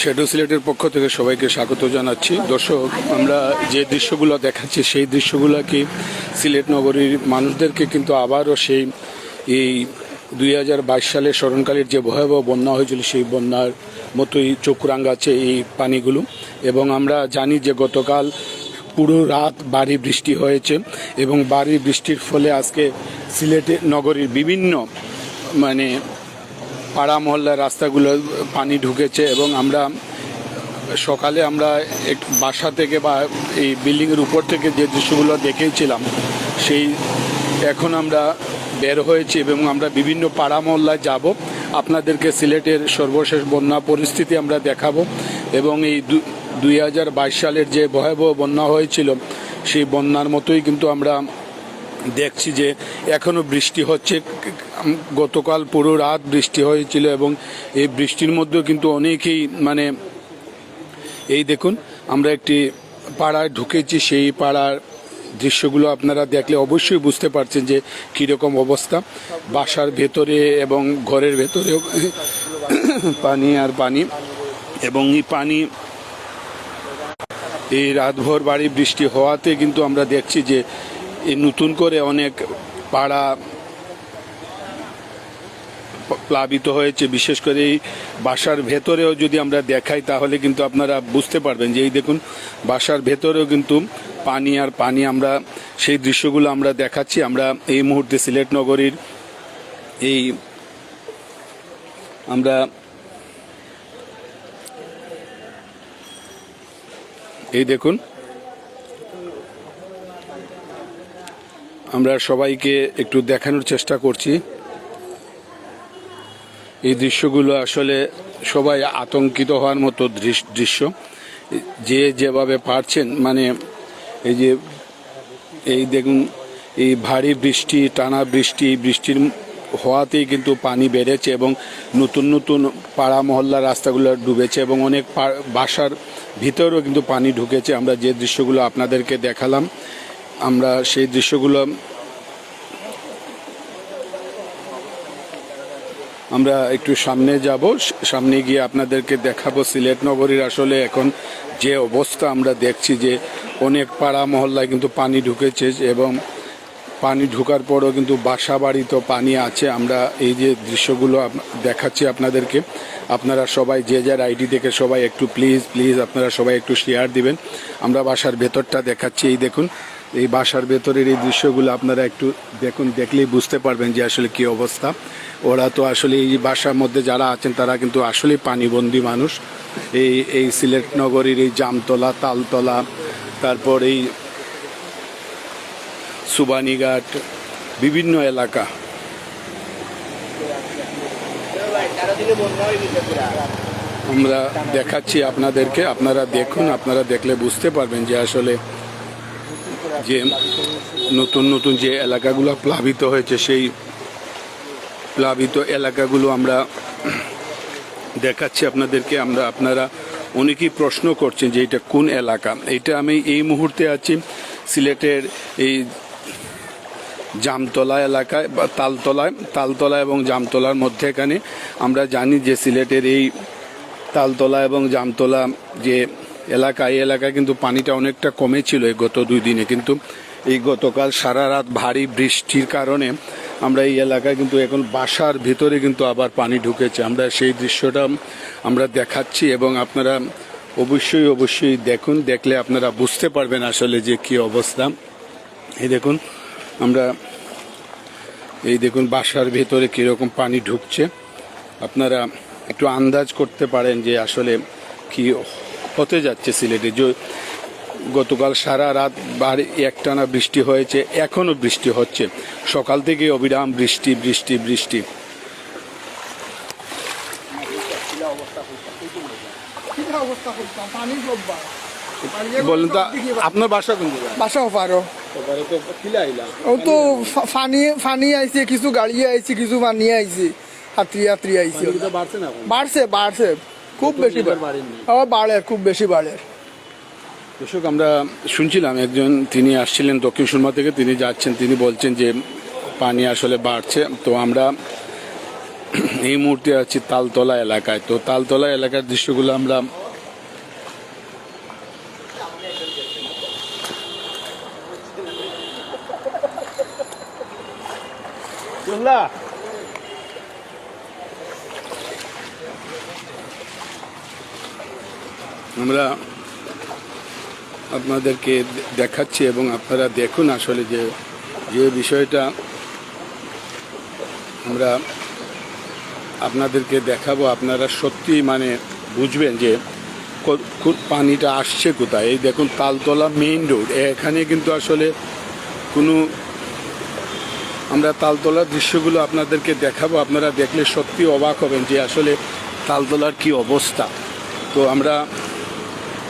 Shadow সিলেটের পক্ষ থেকে সবাইকে স্বাগত জানাচ্ছি। দর্শক, আমরা যে দৃশ্যগুলো দেখাচ্ছি, সেই দৃশ্যগুলোকে সিলেট নগরীর মানুষদেরকে কিন্তু আবারও সেই এই দুই হাজার বাইশ সালে স্মরণকালের যে ভয়াবহ বন্যা হয়েছিল, সেই বন্যার মতোই চোখ রাঙাচ্ছে এই পানিগুলো। এবং আমরা জানি যে গতকাল পুরো রাত বাড়ি বৃষ্টি হয়েছে এবং বাড়ি বৃষ্টির ফলে আজকে সিলেটে নগরীর বিভিন্ন মানে পাড়া মহল্লার রাস্তাগুলো, পানি ঢুকেছে এবং আমরা সকালে আমরা এক বাসা থেকে বা এই বিল্ডিংয়ের উপর থেকে যে দৃশ্যগুলো দেখেছিলাম সেই এখন আমরা বের হয়েছি এবং আমরা বিভিন্ন পাড়া মহল্লায় যাব। আপনাদেরকে সিলেটের সর্বশেষ বন্যা পরিস্থিতি আমরা দেখাবো এবং এই দুই সালের যে ভয়াবহ বন্যা হয়েছিল, সেই বন্যার মতোই কিন্তু আমরা দেখছি যে এখনও বৃষ্টি হচ্ছে। গতকাল পুরো রাত বৃষ্টি হয়েছিল এবং এই বৃষ্টির মধ্যেও কিন্তু অনেকেই মানে এই দেখুন, আমরা একটি পাড়ায় ঢুকেছি, সেই পাড়ার দৃশ্যগুলো আপনারা দেখলে অবশ্যই বুঝতে পারছেন যে কীরকম অবস্থা। বাসার ভেতরে এবং ঘরের ভেতরেও পানি আর পানি এবং এই পানি এই রাতভর বাড়ি বৃষ্টি হওয়াতে কিন্তু আমরা দেখছি যে নতুন করে অনেক পাড়া প্লাবিত হয়েছে, বিশেষ করে এই বাসার ভেতরেও যদি আমরা দেখাই, তাহলে কিন্তু আপনারা বুঝতে পারবেন যে এই দেখুন, বাসার ভেতরেও কিন্তু পানি আর পানি আমরা, সেই দৃশ্যগুলো আমরা দেখাচ্ছি। আমরা এই মুহূর্তে সিলেট নগরীর এই আমরা এই দেখুন আমরা সবাইকে একটু দেখানোর চেষ্টা করছি। এই দৃশ্যগুলো আসলে সবাই আতঙ্কিত হওয়ার মতো দৃশ- দৃশ্য। যে যেভাবে পারছেন মানে এই যে, এই দেখুন, এই ভারী বৃষ্টি, টানা বৃষ্টি বৃষ্টির হওয়াতেই কিন্তু পানি বেড়েছে এবং নতুন নতুন পাড়া মহল্লার রাস্তাগুলো ডুবেছে এবং অনেক বাসার ভিতরেও কিন্তু পানি ঢুকেছে। আমরা যে দৃশ্যগুলো আপনাদেরকে দেখালাম আমরা সেই দৃশ্যগুলো আমরা একটু সামনে যাব। সামনে গিয়ে আপনাদেরকে দেখাবো সিলেট নগরীর আসলে এখন যে অবস্থা আমরা দেখছি যে অনেক পাড়া মহল্লায় কিন্তু পানি ঢুকেছে এবং পানি ঢুকার পরও কিন্তু বাসা বাড়ি তো পানি আছে। আমরা এই যে দৃশ্যগুলো দেখাচ্ছি আপনাদেরকে। আপনারা সবাই যে যার আইডি থেকে সবাই একটু প্লিজ প্লিজ আপনারা সবাই একটু শেয়ার দিবেন। আমরা বাসার ভেতরটা দেখাচ্ছি। এই দেখুন এই বাসার ভেতরের এই দৃশ্যগুলো আপনারা একটু দেখুন, দেখলেই বুঝতে পারবেন যে আসলে কি অবস্থা। ওরা তো আসলে এই বাসার মধ্যে যারা আছেন, তারা কিন্তু আসলেই পানিবন্দী মানুষ। এই এই সিলেট নগরীর এই জামতলা, তালতলা, তারপর এই সুবানীঘাট, বিভিন্ন এলাকা। আমরা দেখাচ্ছি আপনাদেরকে, আপনারা দেখুন, আপনারা দেখলে বুঝতে পারবেন যে আসলে যে নতুন নতুন যে এলাকাগুলো প্লাবিত হয়েছে, সেই প্লাবিত এলাকাগুলো আমরা দেখাচ্ছি আপনাদেরকে। আমরা, আপনারা অনেকেই প্রশ্ন করছেন যে এটা কোন এলাকা? এটা আমি এই মুহূর্তে আছি সিলেটের এই জামতলা এলাকায় বা তালতলায়, তালতলা এবং জামতলার মধ্যে এখানে। আমরা জানি যে সিলেটের এই তালতলা এবং জামতলা যে এলাকা, এই এলাকায় কিন্তু পানিটা অনেকটা কমেছিল এই গত দুই দিনে। কিন্তু এই গতকাল সারা রাত ভারী বৃষ্টির কারণে আমরা এই এলাকায় কিন্তু এখন বাসার ভিতরে কিন্তু আবার পানি ঢুকেছে। আমরা সেই দৃশ্যটা আমরা দেখাচ্ছি এবং আপনারা অবশ্যই অবশ্যই দেখুন, দেখলে আপনারা বুঝতে পারবেন আসলে যে কি অবস্থা। এই দেখুন, আমরা এই দেখুন বাসার ভেতরে কীরকম পানি ঢুকছে। আপনারা একটু আন্দাজ করতে পারেন যে আসলে কি হতে যাচ্ছে সিলেটে। যে গতকাল সারা রাত বাড়ি একটানা বৃষ্টি হয়েছে এখনও বৃষ্টি হচ্ছে। সকাল থেকে অবিরাম বৃষ্টি বৃষ্টি বৃষ্টি। বলেন তো আপনার বাসা কোন বাসা পারো ও তো ফানি ফানি আইছে কিছু গাড়ি আইছে কিছু পানি আইছে। হাতরি আইছে বাড়ছে বাড়ছে বাড়ছে। খুব বেশি। ও বাড়ে। খুব বেশি বাড়ে। দর্শক আমরা শুনছিলাম একজন তিনি আসছিলেন দক্ষিণ সুরমা থেকে তিনি যাচ্ছেন তিনি বলছেন যে পানি আসলে বাড়ছে। তো আমরা এই মুহূর্তে আছি তালতলা এলাকায়। তো তালতলা এলাকার দৃশ্যগুলো আমরা আমরা আপনাদেরকে দেখাচ্ছি এবং আপনারা দেখুন আসলে যে যে বিষয়টা আমরা আপনাদেরকে দেখাবো। আপনারা সত্যি মানে বুঝবেন যে পানিটা আসছে কোথায়। এই দেখুন, তালতলা মেইন রোড। এখানে কিন্তু আসলে কোনো আমরা তালতলার দৃশ্যগুলো আপনাদেরকে দেখাবো। আপনারা দেখলে সত্যি অবাক হবেন যে আসলে তালতলার কি অবস্থা। তো আমরা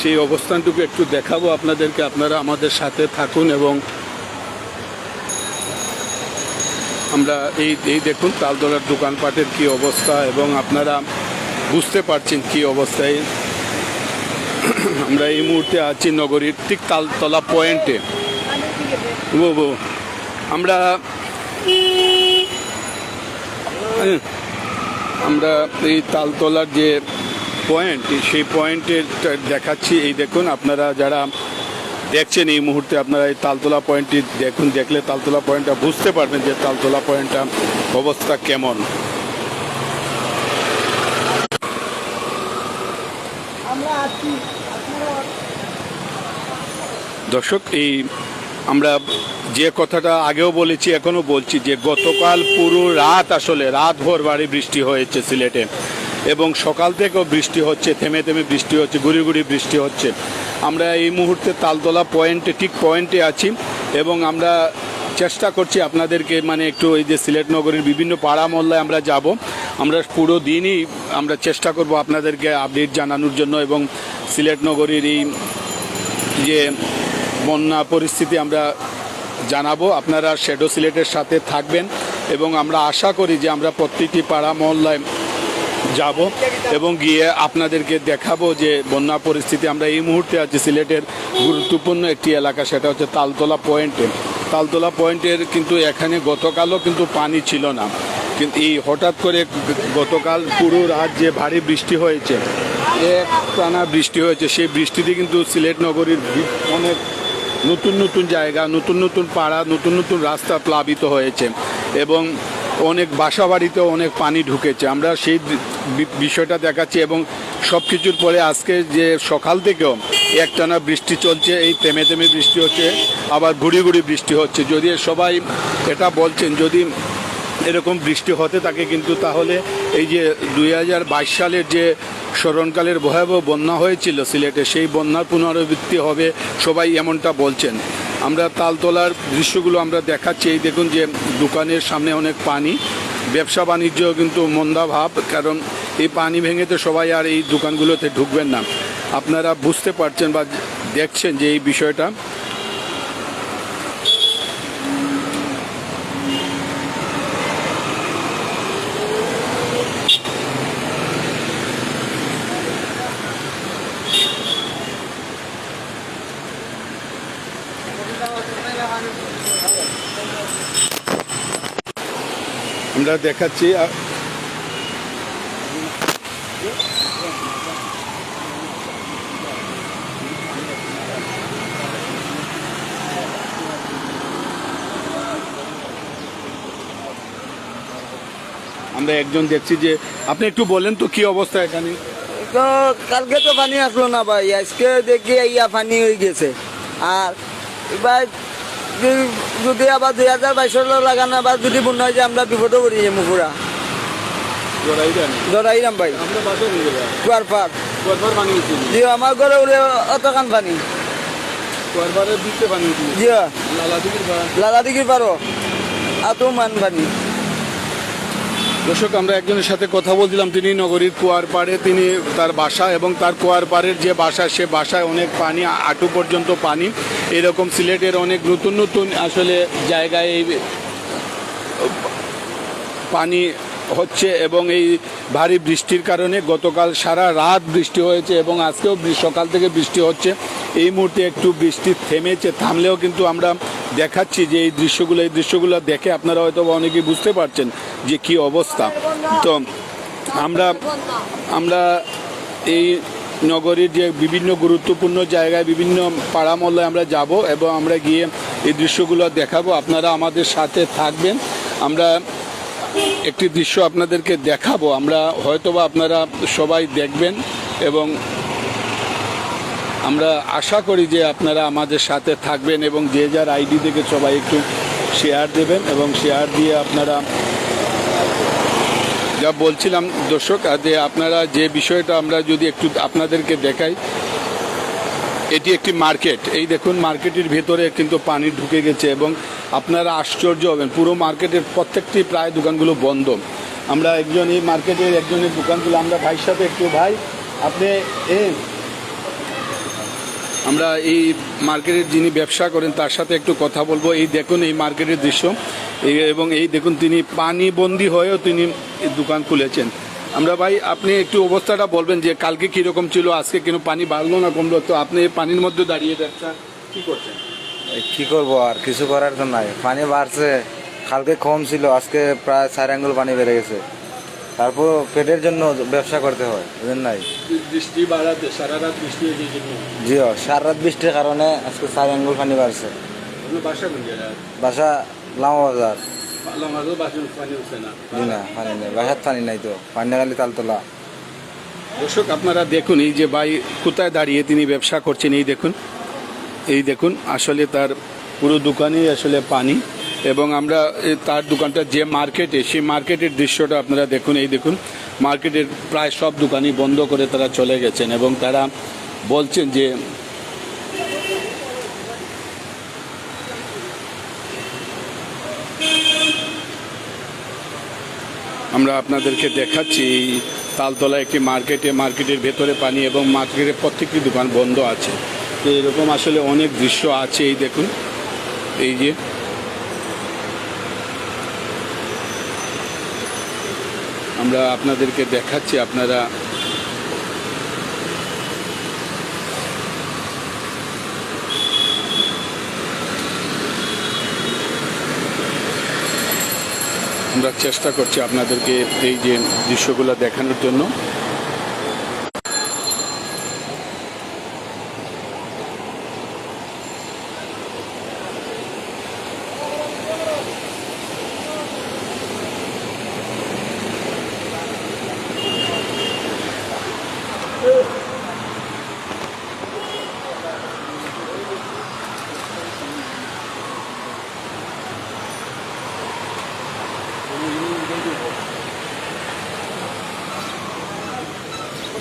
সেই অবস্থানটুকু একটু দেখাবো আপনাদেরকে। আপনারা আমাদের সাথে থাকুন এবং আমরা এই এই দেখুন তালতলার দোকানপাটের কি অবস্থা এবং আপনারা বুঝতে পারছেন কি অবস্থায়। আমরা এই মুহূর্তে আছি নগরীর ঠিক তালতলা পয়েন্টে। বো আমরা হ্যাঁ, আমরা এই তালতলার যে পয়েন্ট সেই পয়েন্টের দেখাচ্ছি এই দেখুন আপনারা যারা দেখছেন এই মুহূর্তে আপনারা এই তালতলা পয়েন্টটি দেখুন দেখলে তালতলা পয়েন্টটা বুঝতে পারবেন যে তালতলা পয়েন্টটা অবস্থা কেমন। দর্শক এই আমরা যে কথাটা আগেও বলেছি এখনও বলছি যে গতকাল পুরো রাত আসলে রাত ভোর বাড়ি বৃষ্টি হয়েছে সিলেটে। এবং সকাল থেকেও বৃষ্টি হচ্ছে, থেমে থেমে বৃষ্টি হচ্ছে, গুড়ি গুড়ি বৃষ্টি হচ্ছে। আমরা এই মুহূর্তে তালতলা পয়েন্টে, ঠিক পয়েন্টে আছি এবং আমরা চেষ্টা করছি আপনাদেরকে মানে একটু এই যে সিলেট নগরীর বিভিন্ন পাড়া মহল্লায় আমরা যাব। আমরা পুরো দিনই আমরা চেষ্টা করব আপনাদেরকে আপডেট জানানোর জন্য এবং সিলেট নগরীর এই যে বন্যা পরিস্থিতি আমরা জানাব। আপনারা শ্যাডো সিলেটের সাথে থাকবেন এবং আমরা আশা করি যে আমরা প্রত্যেকটি পাড়া মহল্লায় যাব এবং গিয়ে আপনাদেরকে দেখাবো যে বন্যা পরিস্থিতি। আমরা এই মুহূর্তে আছি সিলেটের গুরুত্বপূর্ণ একটি এলাকা, সেটা হচ্ছে তালতলা পয়েন্টে তালতলা পয়েন্টের কিন্তু এখানে গতকালও কিন্তু পানি ছিল না। কিন্তু এই হঠাৎ করে গতকাল পুরো রাত যে ভারী বৃষ্টি হয়েছে এক টানা বৃষ্টি হয়েছে, সেই বৃষ্টিতে কিন্তু সিলেট নগরীর অনেক নতুন নতুন জায়গা, নতুন নতুন পাড়া, নতুন নতুন রাস্তা প্লাবিত হয়েছে। এবং অনেক বাসা বাড়িতে অনেক পানি ঢুকেছে। আমরা সেই বিষয়টা দেখাচ্ছি এবং সব কিছুর পরে আজকে যে সকাল থেকেও একটানা বৃষ্টি চলছে, এই থেমে থেমে বৃষ্টি হচ্ছে, আবার ঘুরি ঘুরি বৃষ্টি হচ্ছে। যদি সবাই এটা বলছেন, যদি এরকম বৃষ্টি হতে থাকে, কিন্তু তাহলে এই যে দুই হাজার বাইশ সালের যে স্মরণকালের ভয়াবহ বন্যা হয়েছিল সিলেটে, সেই বন্যার পুনরাবৃত্তি হবে সবাই এমনটা বলছেন। আমরা তালতলার দৃশ্যগুলো আমরা দেখাচ্ছি। এই দেখুন যে দোকানের সামনে অনেক পানি, ব্যবসা বাণিজ্য কিন্তু মন্দা ভাব, কারণ এই পানি ভেঙে তো সবাই আর এই দোকানগুলোতে ঢুকবেন না। আপনারা বুঝতে পারছেন বা দেখছেন যে এই বিষয়টা। আমরা দেখাচ্ছি আমরা একজন দেখছি যে, আপনি একটু বলেন তো কি অবস্থা এখানে? তো কালকে তো পানি আসলো না ভাই, আজকে দেখি ইয়া পানি হয়ে গেছে। আর এবার যদি- আবার দুই হাজার বাইশ লাগানো আবার যদি মনে হয় যে আমরা বিপদে পড়ি যাব পুরা জোড়াই জানি ধরাইলাম ভাই। কুয়ার উঠছে জি আমার ঘরে উড়ে অতখান পানি। লালা দিঘির পারো আতো মান পানি। দর্শক, আমরা একজনের সাথে কথা বলছিলাম। তিনি নগরীর কুয়ার পাড়ে, তিনি তার বাসা এবং তার কুয়ার পাড়ের যে বাসা, সে বাসায় অনেক পানি, আটু পর্যন্ত পানি। এরকম সিলেটের অনেক নতুন নতুন আসলে জায়গায় এই পানি হচ্ছে এবং এই ভারী বৃষ্টির কারণে গতকাল সারা রাত বৃষ্টি হয়েছে এবং আজকেও সকাল থেকে বৃষ্টি হচ্ছে। এই মুহূর্তে একটু বৃষ্টি থেমেছে, থামলেও কিন্তু আমরা দেখাচ্ছি যে এই দৃশ্যগুলো এই দৃশ্যগুলো দেখে আপনারা হয়তো অনেকেই বুঝতে পারছেন যে কি অবস্থা। তো আমরা আমরা এই নগরীর যে বিভিন্ন গুরুত্বপূর্ণ জায়গায়, বিভিন্ন পাড়া মহল্লায় আমরা যাব এবং আমরা গিয়ে এই দৃশ্যগুলো দেখাবো। আপনারা আমাদের সাথে থাকবেন। আমরা একটি দৃশ্য আপনাদেরকে দেখাবো। আমরা হয়তোবা আপনারা সবাই দেখবেন এবং আমরা আশা করি যে আপনারা আমাদের সাথে থাকবেন এবং যে যার আইডি থেকে সবাই একটু শেয়ার দেবেন এবং শেয়ার দিয়ে আপনারা যা বলছিলাম দর্শক যে আপনারা যে বিষয়টা আমরা যদি একটু আপনাদেরকে দেখাই, এটি একটি মার্কেট। এই দেখুন, মার্কেটের ভেতরে কিন্তু পানি ঢুকে গেছে এবং আপনারা আশ্চর্য হবেন, পুরো মার্কেটের প্রত্যেকটি প্রায় দোকানগুলো বন্ধ। আমরা একজন এই মার্কেটের একজনের দোকানগুলো, আমরা ভাইয়ের সাথে একটু, ভাই, আপনি এ আমরা এই মার্কেটের যিনি ব্যবসা করেন, তার সাথে একটু কথা বলব। এই দেখুন এই মার্কেটের দৃশ্য। এবং এই দেখুন তিনি পানি বন্দি হয়েও তিনি দোকান খুলেছেন। আমরা ভাই, আপনি একটু অবস্থাটা বলবেন যে কালকে কীরকম ছিল, আজকে কেন পানি বাড়লো না কমলো? তো আপনি এই পানির মধ্যে দাঁড়িয়ে ব্যবসা কী করছেন? কি করব আর, কিছু করার তো নাই। পানি বাড়ছে, কালকে কম ছিল, আজকে প্রায় চার আঙ্গুল পানি বেড়ে গেছে। তারপর পেটের জন্য ব্যবসা করতে হয় বুঝলেন নাই? বৃষ্টি বাড়াতে সারা রাত বৃষ্টি জন্য। জিও রাত বৃষ্টির কারণে আজকে চার আঙ্গুল পানি বাড়ছে। বাসা কোন বাসা লামা বাজার। জি না পানি নেই বাসার পানি নাই তো পানি খালি তালতলা। দর্শক আপনারা দেখুন এই যে ভাই কোথায় দাঁড়িয়ে তিনি ব্যবসা করছেন এই দেখুন। এই দেখুন আসলে তার পুরো দোকানেই আসলে পানি। এবং আমরা তার দোকানটা যে মার্কেটে, সেই মার্কেটের দৃশ্যটা আপনারা দেখুন, এই দেখুন। মার্কেটের প্রায় সব দোকানই বন্ধ করে তারা চলে গেছেন এবং তারা বলছেন যে, আমরা আপনাদেরকে দেখাচ্ছি তালতলা একটি মার্কেটে, মার্কেটের ভেতরে পানি এবং মার্কেটের প্রত্যেকটি দোকান বন্ধ আছে। তো এরকম আসলে অনেক দৃশ্য আছে, এই দেখুন। এই যে আমরা আপনাদেরকে দেখাচ্ছি আপনারা আমরা চেষ্টা করছি আপনাদেরকে এই যে দৃশ্যগুলো দেখানোর জন্য।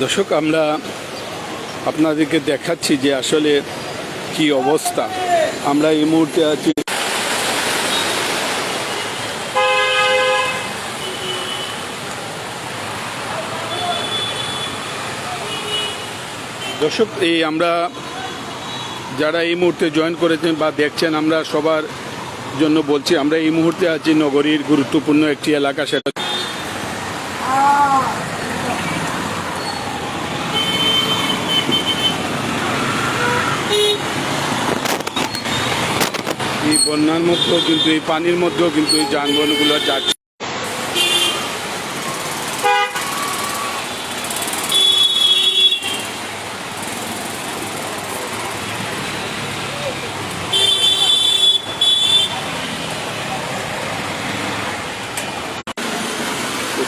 দর্শক, আমরা আপনাদেরকে দেখাচ্ছি যে আসলে কি অবস্থা। আমরা এই মুহূর্তে আছি দর্শক, এই আমরা যারা এই মুহূর্তে জয়েন করেছেন বা দেখছেন, আমরা সবার জন্য বলছি, আমরা এই মুহূর্তে আছি নগরীর গুরুত্বপূর্ণ একটি এলাকা, সেটা বন্যার মধ্যেও কিন্তু, এই পানির মধ্যেও কিন্তু এই যানবাহনগুলো যাচ্ছে।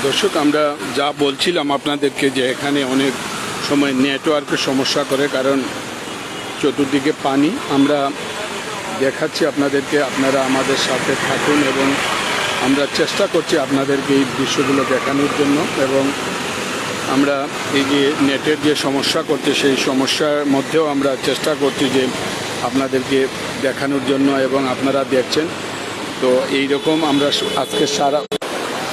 দর্শক, আমরা যা বলছিলাম আপনাদেরকে যে এখানে অনেক সময় নেটওয়ার্কের সমস্যা করে, কারণ চতুর্দিকে পানি। আমরা দেখাচ্ছি আপনাদেরকে, আপনারা আমাদের সাথে থাকুন এবং আমরা চেষ্টা করছি আপনাদেরকে এই দৃশ্যগুলো দেখানোর জন্য এবং আমরা এই যে নেটের যে সমস্যা করছে, সেই সমস্যার মধ্যেও আমরা চেষ্টা করছি যে আপনাদেরকে দেখানোর জন্য এবং আপনারা দেখছেন। তো এই রকম আমরা আজকে সারা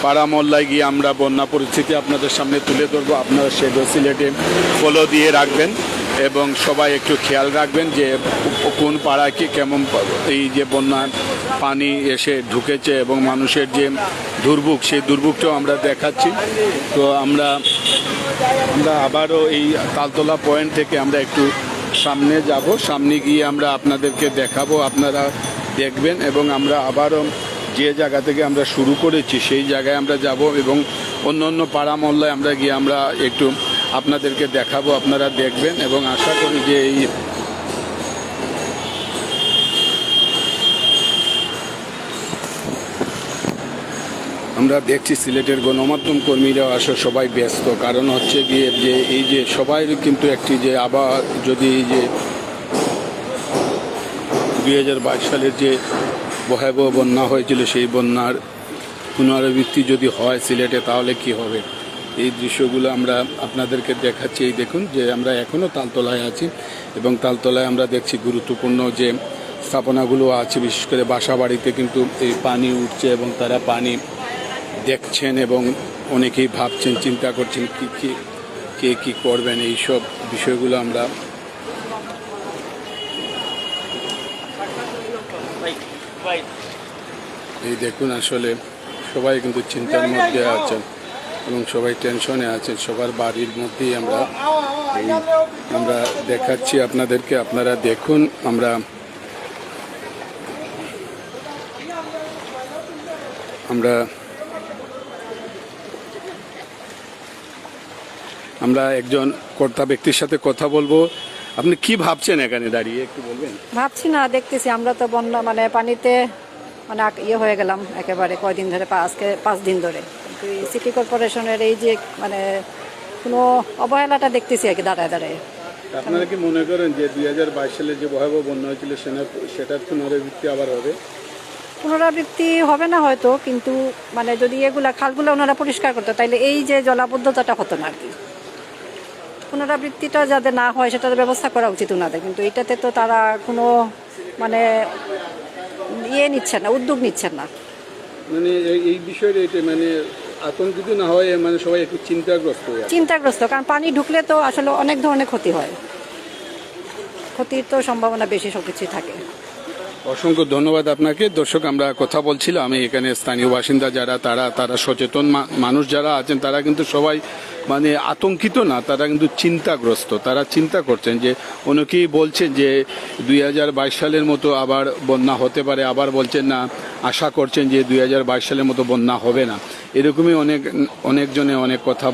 পাড়া মহল্লায় গিয়ে আমরা বন্যা পরিস্থিতি আপনাদের সামনে তুলে ধরবো। আপনারা শেডো সিলেটে ফলো দিয়ে রাখবেন। এবং সবাই একটু খেয়াল রাখবেন যে কোন পাড়ায় কি কেমন এই যে বন্যার পানি এসে ঢুকেছে এবং মানুষের যে দুর্ভোগ, সেই দুর্ভোগটাও আমরা দেখাচ্ছি। তো আমরা আমরা আবারও এই তালতলা পয়েন্ট থেকে আমরা একটু সামনে যাব। সামনে গিয়ে আমরা আপনাদেরকে দেখাবো, আপনারা দেখবেন এবং আমরা আবারও যে জায়গা থেকে আমরা শুরু করেছি, সেই জায়গায় আমরা যাব এবং অন্য অন্য পাড়া মহল্লায় আমরা গিয়ে আমরা একটু আপনাদেরকে দেখাবো, আপনারা দেখবেন এবং আশা করি যে এই আমরা দেখছি সিলেটের গণমাধ্যম কর্মীরা আসলে সবাই ব্যস্ত। কারণ হচ্ছে গিয়ে যে এই যে সবাই কিন্তু একটি যে আবার যদি এই যে দুই হাজার বাইশ সালের যে ভয়াবহ বন্যা হয়েছিল, সেই বন্যার পুনরাবৃত্তি যদি হয় সিলেটে, তাহলে কি হবে? এই দৃশ্যগুলো আমরা আপনাদেরকে দেখাচ্ছি। এই দেখুন যে আমরা এখনও তালতলায় আছি এবং তালতলায় আমরা দেখছি গুরুত্বপূর্ণ যে স্থাপনাগুলো আছে, বিশেষ করে বাসা বাড়িতে কিন্তু এই পানি উঠছে এবং তারা পানি দেখছেন এবং অনেকেই ভাবছেন, চিন্তা করছেন কি কি, কে কি করবেন? এই সব বিষয়গুলো আমরা এই দেখুন আসলে সবাই কিন্তু চিন্তার মধ্যে আছেন। এবং সবাই টেনশনে আছেন, সবার বাড়ির মধ্যেই আমরা আমরা দেখাচ্ছি আপনাদেরকে, আপনারা দেখুন, আমরা আমরা আমরা একজন কর্তা ব্যক্তির সাথে কথা বলব। আপনি কি ভাবছেন এখানে দাঁড়িয়ে, একটু বলবেন? ভাবছি না, দেখতেছি, আমরা তো বন্যা মানে পানিতে মানে ইয়ে হয়ে গেলাম একেবারে কয়দিন ধরে আজকে পাঁচ দিন ধরে। সিটি কর্পোরেশনের এই যে মানে কোনো অবহেলাটা দেখতেছি আর কি দাঁড়ায় দাঁড়ায়। আপনারা কি মনে করেন যে দুই হাজার বাইশ সালে যে ভয়াবহ বন্যা হয়েছিল সেটার পুনরাবৃত্তি আবার হবে? পুনরাবৃত্তি হবে না হয়তো কিন্তু মানে যদি এগুলা খালগুলো ওনারা পরিষ্কার করতো তাইলে এই যে জলাবদ্ধতাটা হতো না আর কি। পুনরাবৃত্তিটা যাতে না হয় সেটার ব্যবস্থা করা উচিত ওনাদের কিন্তু এটাতে তো তারা কোনো মানে ইয়ে নিচ্ছেন না উদ্যোগ নিচ্ছেন না। মানে এই- বিষয়টা মানে আতঙ্কিত না হয় মানে সবাই একটু চিন্তাগ্রস্ত চিন্তাগ্রস্ত, কারণ পানি ঢুকলে তো আসলে অনেক ধরনের ক্ষতি হয়। ক্ষতির তো সম্ভাবনা বেশি সব কিছুই থাকে। অসংখ্য ধন্যবাদ আপনাকে। দর্শক, আমরা কথা বলছিলাম, আমি এখানে স্থানীয় বাসিন্দা যারা, তারা তারা সচেতন মানুষ যারা আছেন, তারা কিন্তু সবাই মানে আতঙ্কিত না, তারা কিন্তু চিন্তাগ্রস্ত। তারা চিন্তা করছেন যে, অনেকেই বলছেন যে, দুই হাজার বাইশ সালের মতো আবার বন্যা হতে পারে, আবার বলছেন না, আশা করছেন যে, দুই হাজার বাইশ সালের মতো বন্যা হবে না। এরকমই অনেক, অনেকজনে অনেক কথা